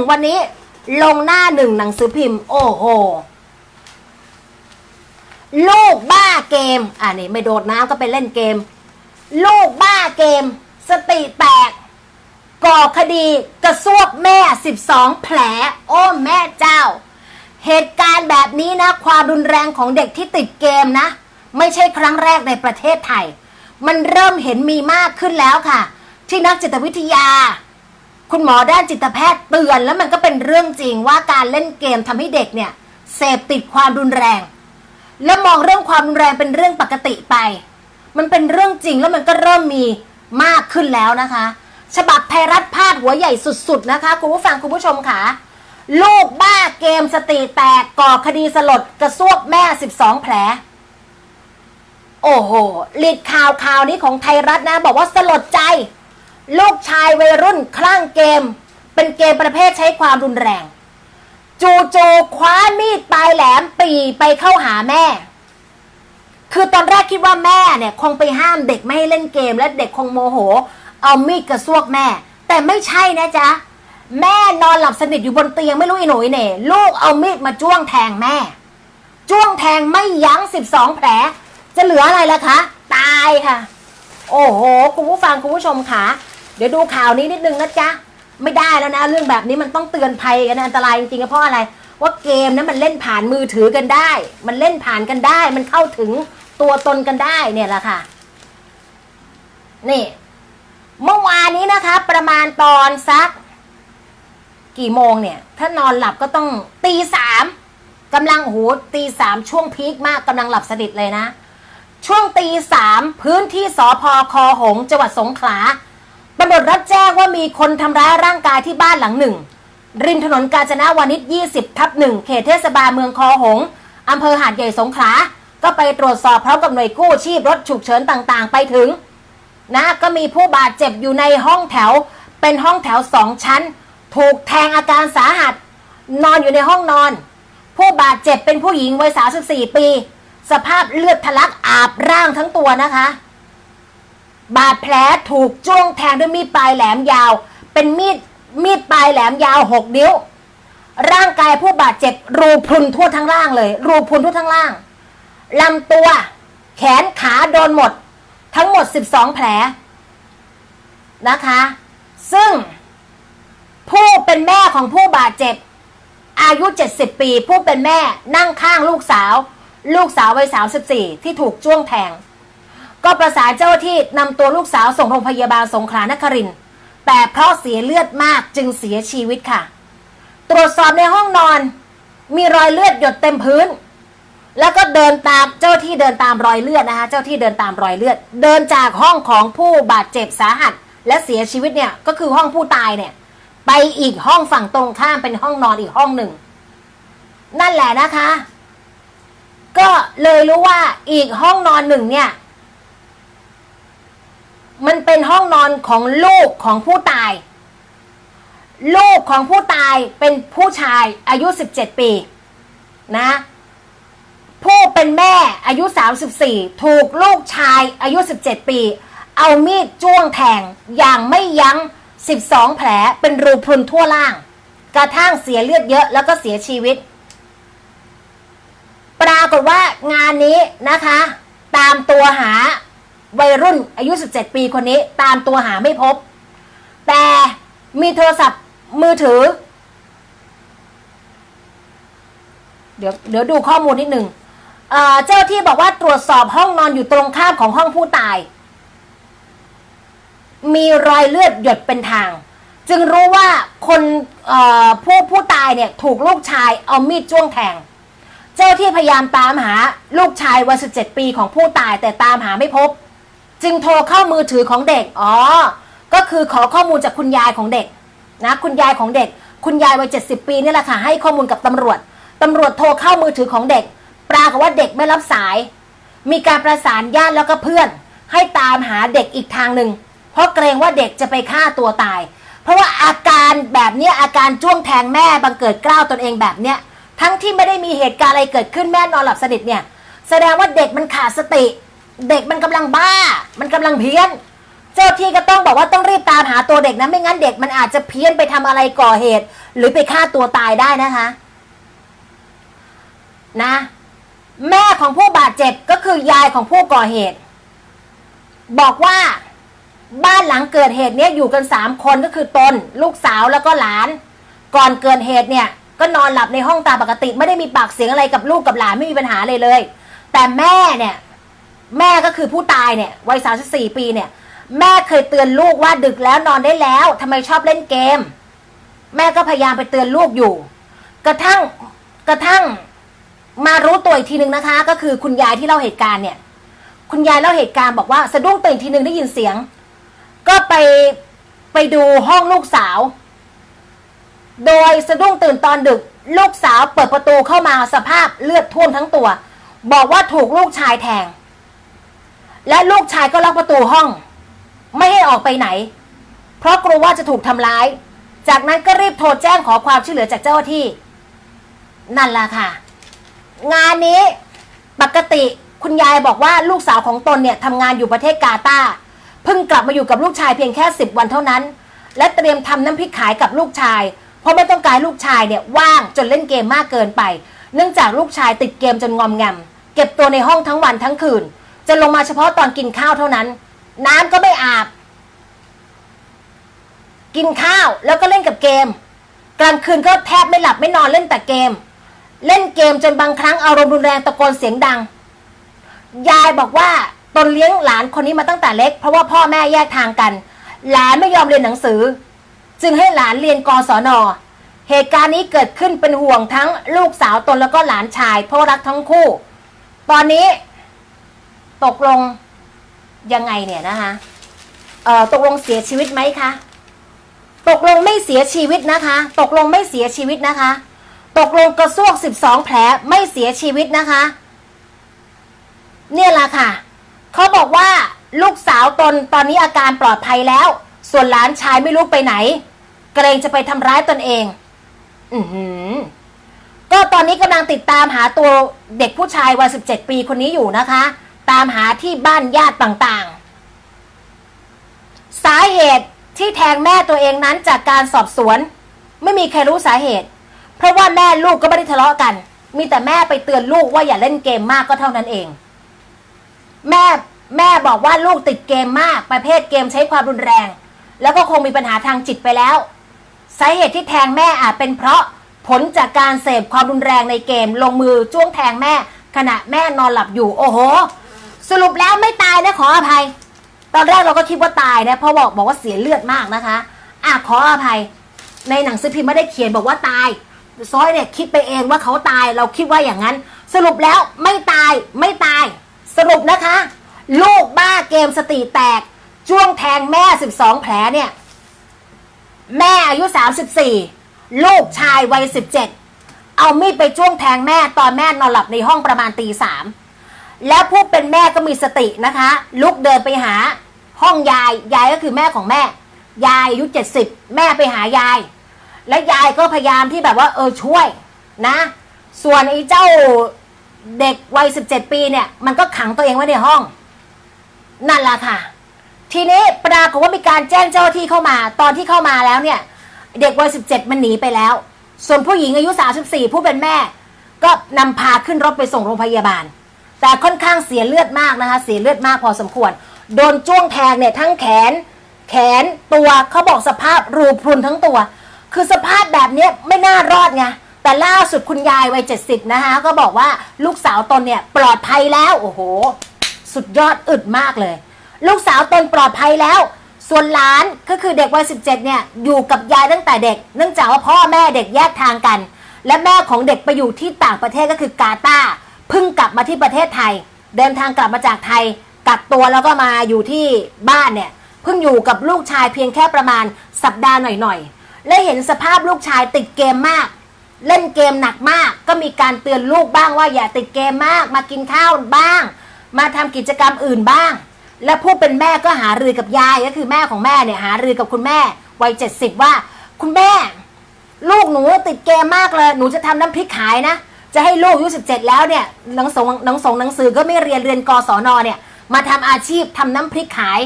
งวันนี้ ลงหน้าหนึ่งหนังสือพิมพ์ โอ้โห ลูกบ้าเกม อ่านี่ไม่โดดน้ำก็ไปเล่นเกม ลูกบ้าเกม สติแตก ก่อคดีกระซวกแม่ 12 แผล โอ้แม่เจ้า เหตุการณ์แบบนี้นะ ความรุนแรงของเด็กที่ติดเกมนะ ไม่ใช่ครั้งแรกในประเทศไทย มันเริ่มเห็นมีมากขึ้นแล้วค่ะ ที่นักจิตวิทยา คุณหมอด้านจิตแพทย์เตือนแล้วมันก็เป็นเรื่องจริงว่าการเล่นเกมทำให้เด็กเนี่ยเสพติดความรุนแรง แล้วมองเรื่องความรุนแรงเป็นเรื่องปกติไป มันเป็นเรื่องจริงแล้วมันก็เริ่มมีมากขึ้นแล้วนะคะ ฉบับไทยรัฐพาดหัวใหญ่สุด ๆ นะคะ คุณผู้ฟังคุณผู้ชมค่ะลูกบ้าเกมสติแตกก่อคดีสลดกระซวกแม่ 12 แผล โอ้โหลีดข่าวข่าวนี้ของไทยรัฐนะ บอกว่าสลดใจ ลูกชายวัยรุ่นคลั่งเกม เป็นเกมประเภทใช้ความรุนแรง จูจูคว้ามีดปลายแหลมปีไปเข้าหาแม่ คือตอนแรกคิดว่าแม่เนี่ยคงไปห้ามเด็กไม่ให้เล่นเกม และเด็กคงโมโห เอามีดกระซวกแม่ แต่ไม่ใช่นะจ๊ะ แม่นอนหลับสนิทอยู่บนเตียงไม่รู้อีหนุ่ยเน่ลูกเอามีดมาจ้วงแทงแม่ จ้วงแทงไม่ยั้งสิบสองแผล จะเหลืออะไรล่ะคะ ตายค่ะ โอ้โห คุณผู้ฟังคุณผู้ชมค่ะ ดี๋ยวดูข่าวนี้นิดนึงนะจ๊ะ ไม่ได้แล้วนะ เรื่องแบบนี้มันต้องเตือนภัยกันอันตรายจริงๆเพราะอะไร ว่าเกมนั้นมันเล่นผ่านมือถือกันได้ มันเล่นผ่านกันได้ มันเข้าถึงตัวตนกันได้เนี่ยแหละค่ะ นี่ เมื่อวานนี้นะคะ ประมาณตอนสัก กี่โมงเนี่ย ถ้านอนหลับก็ต้องตีสามกำลังโอ้โหตีสามช่วงพีคมากกำลังหลับสนิทเลยนะ ช่วงตีสามพื้นที่สอพอคอหงจังหวัดสงขลา ตำรวจรับแจ้งว่ามีคนทำร้ายร่างกายที่บ้านหลังหนึ่ง ริมถนนกาญจนาวานิช20 ทับหนึ่งเขตเทศบาลเมืองคอหงอำเภอหาดใหญ่สงขลา ก็ไปตรวจสอบพร้อมกับหน่วยกู้ชีพรถฉุกเฉินต่างๆ ไปถึง นะก็มีผู้บาดเจ็บอยู่ในห้องแถว เป็นห้องแถวสองชั้น ถูกแทงอาการสาหัส นอนอยู่ในห้องนอน ผู้บาดเจ็บเป็นผู้หญิงวัย 34 ปี สภาพเลือดทะลักอาบร่างทั้งตัวนะคะ บาดแผลถูกจ้วงแทงด้วยมีดปลายแหลมยาว เป็นมีดมีดปลายแหลมยาวหกนิ้ว ร่างกายผู้บาดเจ็บรูพรุนทั่วทั้งล่างเลย รูพรุนทั่วทั้งล่างลำตัว แขนขาโดนหมด ทั้งหมด 12 แผลนะคะ ซึ่งผู้เป็นแม่ของผู้บาดเจ็บ อายุ 70 ปี ผู้เป็นแม่นั่งข้างลูกสาว ลูกสาววัย34ที่ถูกจ้วงแทง ก็ประสานเจ้าที่นำตัวลูกสาวส่งโรงพยาบาลสงขลานครินทร์แต่เพราะเสียเลือดมากจึงเสียชีวิตค่ะ ตรวจสอบในห้องนอน มีรอยเลือดหยดเต็มพื้น แล้วก็เดินตามเจ้าที่เดินตามรอยเลือดนะคะ เจ้าที่เดินตามรอยเลือด เดินจากห้องของผู้บาดเจ็บสาหัส และเสียชีวิตเนี่ยก็คือห้องผู้ตายเนี่ย ไปอีกห้องฝั่งตรงข้ามเป็นห้องนอนอีกห้องหนึ่ง นั่นแหละนะคะ ก็เลยรู้ว่าอีกห้องนอนหนึ่งเนี่ย มันเป็นห้องนอนของลูกของผู้ตาย ลูกของผู้ตายเป็นผู้ชายอายุ 17 ปีนะ ผู้เป็นแม่อายุ 34 ถูกลูกชายอายุ 17 ปี เอามีดจ้วงแทงอย่างไม่ยั้ง 12 แผลเป็นรูพรุนทั่วล่าง กระทั่งเสียเลือดเยอะแล้วก็เสียชีวิต ปรากฏว่างานนี้นะคะ ตามตัวหา วัยรุ่นอายุ 17 ปีคนนี้ตามตัวหาไม่พบ แต่มีโทรศัพท์มือถือ เดี๋ยวเดี๋ยวดูข้อมูลนิดหนึ่งเจ้าที่บอกว่าตรวจสอบห้องนอนอยู่ตรงข้ามของห้องผู้ตาย มีรอยเลือดหยดเป็นทาง จึงรู้ว่าคนผู้ผู้ตายเนี่ยถูกลูกชายเอามีดจ้วงแทง เจ้าที่พยายามตามหาลูกชายวัย17ปีของผู้ตายแต่ตามหาไม่พบ จึงโทรเข้ามือถือของเด็ก อ๋อ ก็คือขอข้อมูลจากคุณยายของเด็กนะคุณยายของเด็ก คุณยายวัย70ปีนี่แหละค่ะให้ข้อมูลกับตำรวจตำรวจโทรเข้ามือถือของเด็ก ปรากฏว่าเด็กไม่รับสาย มีการประสานญาติแล้วก็เพื่อน ให้ตามหาเด็กอีกทางหนึ่งเพราะเกรงว่าเด็กจะไปฆ่าตัวตาย เพราะว่าอาการแบบนี้อาการจ้วงแทงแม่บังเกิดกล้าวตนเองแบบเนี้ยทั้งที่ไม่ได้มีเหตุการณ์อะไรเกิดขึ้นแม่นอนหลับสนิทเนี่ยแสดงว่าเด็กมันขาดสติ เด็กมันกำลังบ้า มันกำลังเพี้ยน เจ้าที่ก็ต้องบอกว่าต้องรีบตามหาตัวเด็กนะไม่งั้นเด็กมันอาจจะเพี้ยนไปทำอะไรก่อเหตุ หรือไปฆ่าตัวตายได้นะคะ นะ แม่ของผู้บาดเจ็บก็คือยายของผู้ก่อเหตุ บอกว่าบ้านหลังเกิดเหตุเนี้ยอยู่กันสามคนก็คือตน ลูกสาวแล้วก็หลาน ก่อนเกิดเหตุเนี่ย ก็นอนหลับในห้องตามปกติ ไม่ได้มีปากเสียงอะไรกับลูกกับหลานไม่มีปัญหาเลยเลย แต่แม่เนี่ย แม่ก็คือผู้ตายเนี่ยวัยสามสิบสี่ปีเนี่ย แม่เคยเตือนลูกว่าดึกแล้วนอนได้แล้วทำไมชอบเล่นเกม แม่ก็พยายามไปเตือนลูกอยู่ กระทั่งกระทั่งมารู้ตัวอีกทีหนึ่งนะคะ ก็คือคุณยายที่เล่าเหตุการณ์เนี่ย คุณยายเล่าเหตุการณ์บอกว่าสะดุ้งตื่นทีหนึ่งได้ยินเสียง ก็ไปไปดูห้องลูกสาว โดยสะดุ้งตื่นตอนดึก ลูกสาวเปิดประตูเข้ามาสภาพเลือดท่วมทั้งตัว บอกว่าถูกลูกชายแทง และลูกชายก็ล็อกประตูห้อง ไม่ให้ออกไปไหน เพราะกลัวว่าจะถูกทำร้าย จากนั้นก็รีบโทรแจ้งขอความช่วยเหลือจากเจ้าหน้าที่ นั่นแหละค่ะ งานนี้ปกติคุณยายบอกว่าลูกสาวของตนเนี่ยทำงานอยู่ประเทศกาตาร์เพิ่งกลับมาอยู่กับลูกชายเพียงแค่สิบวันเท่านั้น และเตรียมทำน้ำพริกขายกับลูกชาย เพราะไม่ต้องการลูกชายเนี่ยว่างจนเล่นเกมมากเกินไป เนื่องจากลูกชายติดเกมจนงอมแงม เก็บตัวในห้องทั้งวันทั้งคืน จะลงมาเฉพาะตอนกินข้าวเท่านั้น น้ำก็ไม่อาบ กินข้าวแล้วก็เล่นกับเกม กลางคืนก็แทบไม่หลับไม่นอนเล่นแต่เกม เล่นเกมจนบางครั้งอารมณ์รุนแรงตะโกนเสียงดัง ยายบอกว่าตนเลี้ยงหลานคนนี้มาตั้งแต่เล็ก เพราะว่าพ่อแม่แยกทางกัน หลานไม่ยอมเรียนหนังสือ จึงให้หลานเรียนกศนเหตุการณ์นี้เกิดขึ้นเป็นห่วงทั้งลูกสาวตนแล้วก็หลานชายเพราะรักทั้งคู่ ตอนนี้ ตกลงยังไงเนี่ยนะคะเอ่อตกลงเสียชีวิตไหมคะ ตกลงไม่เสียชีวิตนะคะ ตกลงไม่เสียชีวิตนะคะ ตกลงกระซวกสิบสองแผลไม่เสียชีวิตนะคะ เนี่ยละค่ะ เขาบอกว่าลูกสาวตนตอนนี้อาการปลอดภัยแล้ว ส่วนหลานชายไม่รู้ไปไหน เกรงจะไปทำร้ายตนเอง อือหือ ก็ตอนนี้กำลังติดตามหาตัวเด็กผู้ชายวัย17 ปีคนนี้อยู่นะคะ ตามหาที่บ้านญาติต่างๆ สาเหตุที่แทงแม่ตัวเองนั้นจากการสอบสวน ไม่มีใครรู้สาเหตุ เพราะว่าแม่ลูกก็ไม่ได้ทะเลาะกัน มีแต่แม่ไปเตือนลูกว่าอย่าเล่นเกมมากก็เท่านั้นเอง แม่แม่บอกว่าลูกติดเกมมากประเภทเกมใช้ความรุนแรง แล้วก็คงมีปัญหาทางจิตไปแล้วสาเหตุที่แทงแม่อาจเป็นเพราะผลจากการเสพความรุนแรงในเกม ลงมือจ้วงแทงแม่ ขณะแม่นอนหลับอยู่ โอ้โห สรุปแล้วไม่ตายนะขออภัย ตอนแรกเราก็คิดว่าตายนะเพราะบอกบอกว่าเสียเลือดมากนะคะ อะขออภัย ในหนังสือพิมพ์ไม่ได้เขียนบอกว่าตายซอยเนี่ยคิดไปเองว่าเขาตายเราคิดว่าอย่างนั้น สรุปแล้วไม่ตายไม่ตาย สรุปนะคะ ลูกบ้าเกมสติแตกจ้วงแทงแม่ 12 แผลเนี่ย แม่อายุ 34 ลูกชายวัย 17 เอามีดไปจ้วงแทงแม่ตอนแม่นอนหลับในห้องประมาณตีสาม แล้วผู้เป็นแม่ก็มีสตินะคะ ลุกเดินไปหาห้องยาย ยายก็คือแม่ของแม่ ยายอายุ70แม่ไปหายาย และยายก็พยายามที่แบบว่า เออช่วยนะ ส่วนไอ้เจ้าเด็กวัย17ปีเนี่ย มันก็ขังตัวเองไว้ในห้อง นั่นแหละค่ะ ทีนี้ปรากฏว่ามีการแจ้งเจ้าที่เข้ามา ตอนที่เข้ามาแล้วเนี่ย เด็กวัย17มันหนีไปแล้ว ส่วนผู้หญิงอายุ34ผู้เป็นแม่ ก็นำพาขึ้นรถไปส่งโรงพยาบาล แต่ค่อนข้างเสียเลือดมากนะคะ เสียเลือดมากพอสมควร โดนจ้วงแทงเนี่ยทั้งแขน แขนตัวเขาบอกสภาพรูพรุนทั้งตัว คือสภาพแบบนี้ไม่น่ารอดไงแต่ล่าสุดคุณยายวัย70นะคะ ก็บอกว่าลูกสาวตนเนี่ยปลอดภัยแล้ว โอ้โห สุดยอดอึดมากเลย ลูกสาวตนปลอดภัยแล้ว ส่วนหลานก็คือเด็กวัย17เนี่ยอยู่กับยายตั้งแต่เด็ก เนื่องจากว่าพ่อแม่เด็กแยกทางกัน และแม่ของเด็กไปอยู่ที่ต่างประเทศก็คือกาตาร์ เพิ่งกลับมาที่ประเทศไทย เดินทางกลับมาจากไทยกักตัวแล้วก็มาอยู่ที่บ้านเนี่ยเพิ่งอยู่กับลูกชายเพียงแค่ประมาณสัปดาห์หน่อยๆ และเห็นสภาพลูกชายติดเกมมาก เล่นเกมหนักมาก ก็มีการเตือนลูกบ้างว่าอย่าติดเกมมาก มากินข้าวบ้าง มาทำกิจกรรมอื่นบ้าง และผู้เป็นแม่ก็หารือกับยายก็คือแม่ของแม่เนี่ยหารือกับคุณแม่วัยเจ็ดสิบว่า คุณแม่ ลูกหนูติดเกมมากเลย หนูจะทำน้ำพริกขายนะ จะให้ลูกอายุสิบเจ็ดแล้วเนี่ยหนังส่งหนังส่งหนังสือก็ไม่เรียนเรียนกศนเนี่ย มาทำอาชีพทำน้ำพริกขาย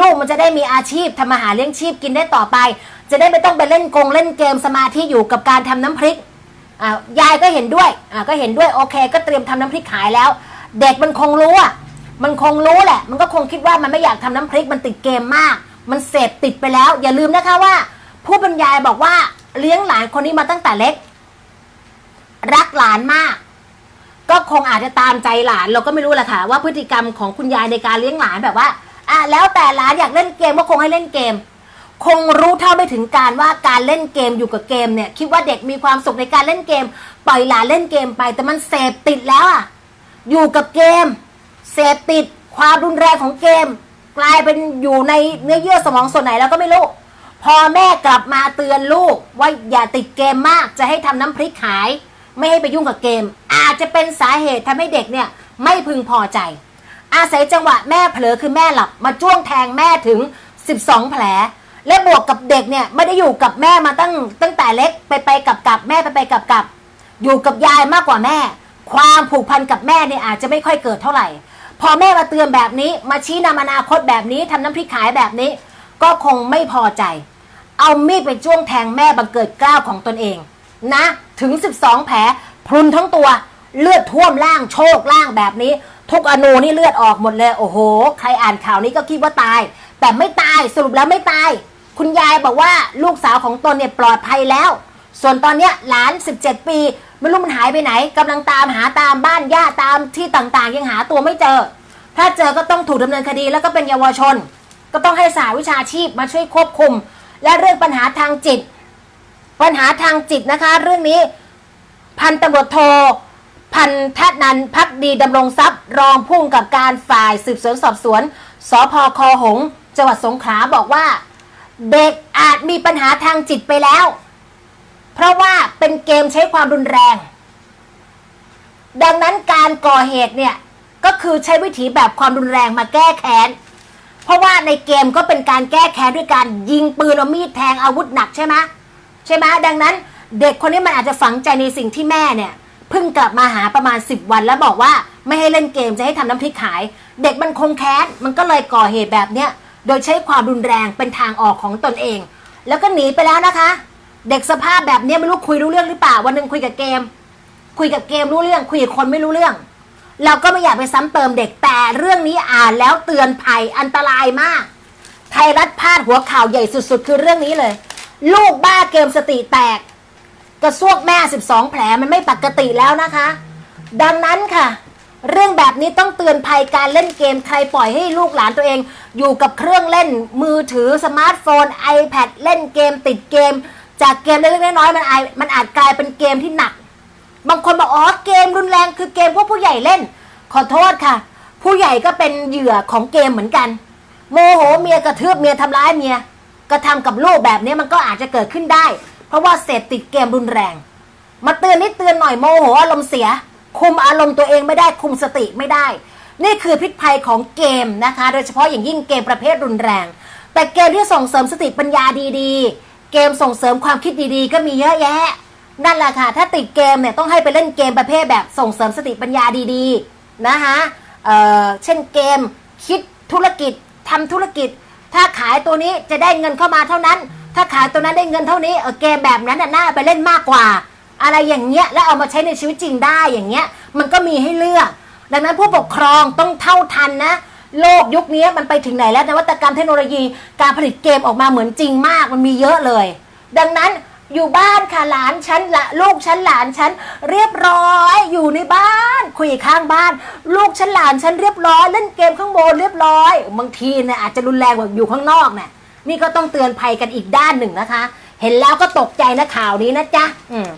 ลูกมันจะได้มีอาชีพทำมาหาเลี้ยงชีพกินได้ต่อไป จะได้ไม่ต้องไปเล่นกงเล่นเกมสมาธิอยู่กับการทำน้ำพริกอ่ายายก็เห็นด้วยอ่าก็เห็นด้วยโอเค ก็เตรียมทำน้ำพริกขายแล้ว เด็กมันคงรู้อะมันคงรู้แหละ มันก็คงคิดว่ามันไม่อยากทำน้ำพริกมันติดเกมมาก มันเสพติดไปแล้ว อย่าลืมนะคะว่า ผู้บรรยายบอกว่าเลี้ยงหลานคนนี้มาตั้งแต่เล็ก รักหลานมาก ก็คงอาจจะตามใจหลานเราก็ไม่รู้แหละค่ะ ว่าพฤติกรรมของคุณยายในการเลี้ยงหลานแบบว่า อะแล้วแต่หลานอยากเล่นเกมก็คงให้เล่นเกม คงรู้เท่าไม่ถึงการว่าการเล่นเกมอยู่กับเกมเนี่ยคิดว่าเด็กมีความสุขในการเล่นเกม ปล่อยหลานเล่นเกมไป แต่มันเสพติดแล้วอะอยู่กับเกมเสพติดความรุนแรงของเกม กลายเป็นอยู่ในเนื้อเยื่อสมองส่วนไหนแล้วก็ไม่รู้พอแม่กลับมาเตือนลูกว่าอย่าติดเกมมากจะให้ทำน้ำพริกขาย ไม่ให้ไปยุ่งกับเกม อาจจะเป็นสาเหตุทำให้เด็กเนี่ยไม่พึงพอใจ อาศัยจังหวะแม่เผลอคือแม่หลับมาจ้วงแทงแม่ถึง 12 แผล และบวกกับเด็กเนี่ยไม่ได้อยู่กับแม่มาตั้งตั้งแต่เล็กไปไปกับกับแม่ไปไปกับกับอยู่กับยายมากกว่าแม่ ความผูกพันกับแม่เนี่ยอาจจะไม่ค่อยเกิดเท่าไหร่ พอแม่มาเตือนแบบนี้มาชี้นำอนาคตแบบนี้ทำน้ำพริกขายแบบนี้ ก็คงไม่พอใจ เอามีดไปจ้วงแทงแม่บังเกิดกล้าวของตนเอง นะถึง 12 แผลพรุนทั้งตัวเลือดท่วมล่างโชคล่างแบบนี้ ทุกอนูนี่เลือดออกหมดเลยโอ้โห ใครอ่านข่าวนี้ก็คิดว่าตาย แต่ไม่ตายสรุปแล้วไม่ตาย คุณยายบอกว่าลูกสาวของตนเนี่ยปลอดภัยแล้ว ส่วนตอนเนี้ยหลาน 17 ปีไม่รู้มันหายไปไหนกำลังตามหาตามบ้านญาติตามที่ต่างๆ ยังหาตัวไม่เจอ ถ้าเจอก็ต้องถูกดำเนินคดีแล้วก็เป็นเยาวชน ก็ต้องให้สาวิชาชีพมาช่วยควบคุม และเรื่องปัญหาทางจิต ปัญหาทางจิตนะคะ เรื่องนี้ พันตำรวจโทพันทนันพักดีดำรงทรัพย์ รองผู้กำกับการฝ่ายสืบสวนสอบสวนสพคหงษ์จังหวัดสงขลาบอกว่า เด็กอาจมีปัญหาทางจิตไปแล้ว เพราะว่าเป็นเกมใช้ความรุนแรง ดังนั้นการก่อเหตุเนี่ย ก็คือใช้วิธีแบบความรุนแรงมาแก้แค้นเพราะว่าในเกมก็เป็นการแก้แค้นด้วยการยิงปืนเอามีดแทงอาวุธหนักใช่ไหม ใช่ไหมดังนั้นเด็กคนนี้มันอาจจะฝังใจในสิ่งที่แม่เนี่ยเพิ่งกลับมาหาประมาณ 10 วันแล้วบอกว่าไม่ให้เล่นเกมจะให้ทำน้ำพริกขาย เด็กมันคงแค้นมันก็เลยก่อเหตุแบบเนี้ยโดยใช้ความรุนแรงเป็นทางออกของตนเอง แล้วก็หนีไปแล้วนะคะ เด็กสภาพแบบเนี้ยไม่รู้คุยรู้เรื่องหรือเปล่าวันหนึ่งคุยกับเกม คุยกับเกมรู้เรื่อง คุยกับคนไม่รู้เรื่อง เราก็ไม่อยากไปซ้ำเติมเด็กแต่เรื่องนี้อ่านแล้วเตือนภัยอันตรายมาก ไทยรัฐพาดหัวข่าวใหญ่สุด ๆ คือเรื่องนี้เลย ลูกบ้าเกมสติแตก กระซวกแม่ 12 แผลมันไม่ปกติแล้วนะคะ ดังนั้นค่ะ เรื่องแบบนี้ต้องเตือนภัยการเล่นเกมใครปล่อยให้ลูกหลานตัวเอง อยู่กับเครื่องเล่นมือถือสมาร์ทโฟน iPad เล่นเกมติดเกม จากเกมเล็กๆน้อยๆมันอาจมันอาจกลายเป็นเกมที่หนัก บางคนบอกอ๋อเกมรุนแรงคือเกมพวกผู้ใหญ่เล่น ขอโทษค่ะ ผู้ใหญ่ก็เป็นเหยื่อของเกมเหมือนกัน โมโหเมียกระทืบเมียทำร้ายเมีย กระทำกับลูกแบบนี้มันก็อาจจะเกิดขึ้นได้ เพราะว่าเสพติดเกมรุนแรง มาเตือนนิดเตือนหน่อยโมโหอารมณ์เสีย คุมอารมณ์ตัวเองไม่ได้คุมสติไม่ได้ นี่คือพิษภัยของเกมนะคะ โดยเฉพาะอย่างยิ่งเกมประเภทรุนแรง แต่เกมที่ส่งเสริมสติปัญญาดีๆ เกมส่งเสริมความคิดดีๆ ก็มีเยอะแยะ นั่นแหละค่ะ ถ้าติดเกมเนี่ยต้องให้ไปเล่นเกมประเภทแบบส่งเสริมสติปัญญาดีๆนะคะเเช่นเกมคิดธุรกิจทำธุรกิจ ถ้าขายตัวนี้จะได้เงินเข้ามาเท่านั้น ถ้าขายตัวนั้นได้เงินเท่านี้เออเกมแบบนั้นน่ะน่าไปเล่นมากกว่า อะไรอย่างเงี้ยแล้วเอามาใช้ในชีวิตจริงได้อย่างเงี้ยมันก็มีให้เลือก ดังนั้นผู้ปกครองต้องเท่าทันนะโลกยุคนี้มันไปถึงไหนแล้วนวัตกรรมเทคโนโลยีการผลิตเกมออกมาเหมือนจริงมากมันมีเยอะเลย ดังนั้น อยู่บ้านค่ะหลานฉันละลูกฉันหลานฉันเรียบร้อย อยู่ในบ้าน คุยข้างบ้าน ลูกฉันหลานฉันเรียบร้อยเล่นเกมข้างบนเรียบร้อยบางทีเนี่ยอาจจะรุนแรงกว่าอยู่ข้างนอกเนี่ยนี่ก็ต้องเตือนภัยกันอีกด้านหนึ่งนะคะ เห็นแล้วก็ตกใจนะข่าวนี้นะจ๊ะอืม